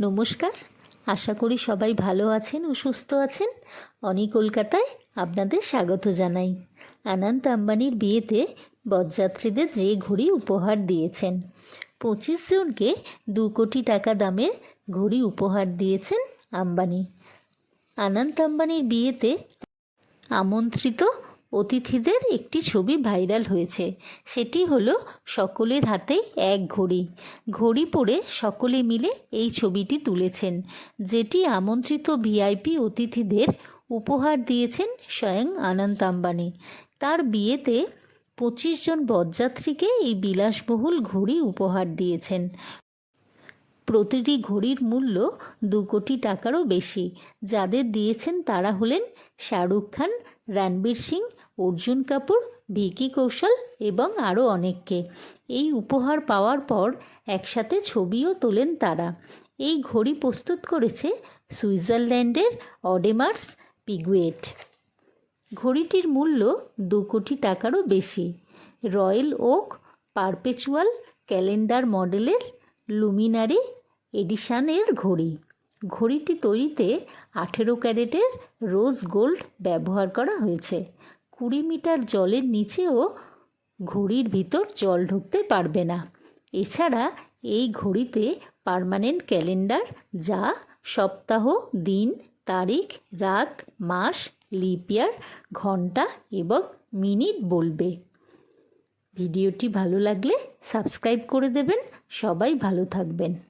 নমস্কার। আশা করি সবাই ভালো আছেন ও সুস্থ আছেন। অনি কলকাতায় আপনাদের স্বাগত জানাই। আনন্ত আম্বানির বিয়েতে বরযাত্রীদের যে ঘড়ি উপহার দিয়েছেন। পঁচিশ জনকে দু কোটি টাকা দামের ঘড়ি উপহার দিয়েছেন আম্বানি। আনন্ত আম্বানির বিয়েতে আমন্ত্রিত অতিথিদের একটি ছবি ভাইরাল হয়েছে। সেটি হলো সকলের হাতেই এক ঘড়ি। ঘড়ি পরে সকলে মিলে এই ছবিটি তুলেছেন, যেটি আমন্ত্রিত ভিআইপি অতিথিদের উপহার দিয়েছেন স্বয়ং আনন্ত আম্বানি। তার বিয়েতে পঁচিশ জন বরযাত্রীকে এই বিলাসবহুল ঘড়ি উপহার দিয়েছেন। প্রতিটি ঘড়ির মূল্য দু কোটি টাকারও বেশি, যাদের দিয়েছেন তারা হলেন শাহরুখ খান রণবীর সিং, অর্জুন কাপুর, ভিকি কৌশল এবং আরও অনেককে। এই উপহার পাওয়ার পর একসাথে ছবিও তোলেন তারা। এই ঘড়ি প্রস্তুত করেছে সুইজারল্যান্ডের অডেমার্স পিগুয়েট। ঘড়িটির মূল্য দু কোটি টাকারও বেশি। রয়্যাল ওক পারপেচুয়াল ক্যালেন্ডার মডেলের লুমিনারি এডিশানের ঘড়ি। ঘড়িটি তৈরিতে আঠেরো ক্যারেটের রোজ গোল্ড ব্যবহার করা হয়েছে। কুড়ি মিটার জলের নিচেও ঘড়ির ভিতর জল ঢুকতে পারবে না। এছাড়া এই ঘড়িতে পার্মানেন্ট ক্যালেন্ডার যা সপ্তাহ, দিন, তারিখ, রাত, মাস লিপিয়ার ঘণ্টা এবং মিনিট বলবে। ভিডিওটি ভালো লাগলে সাবস্ক্রাইব করে দেবেন। সবাই ভালো থাকবেন।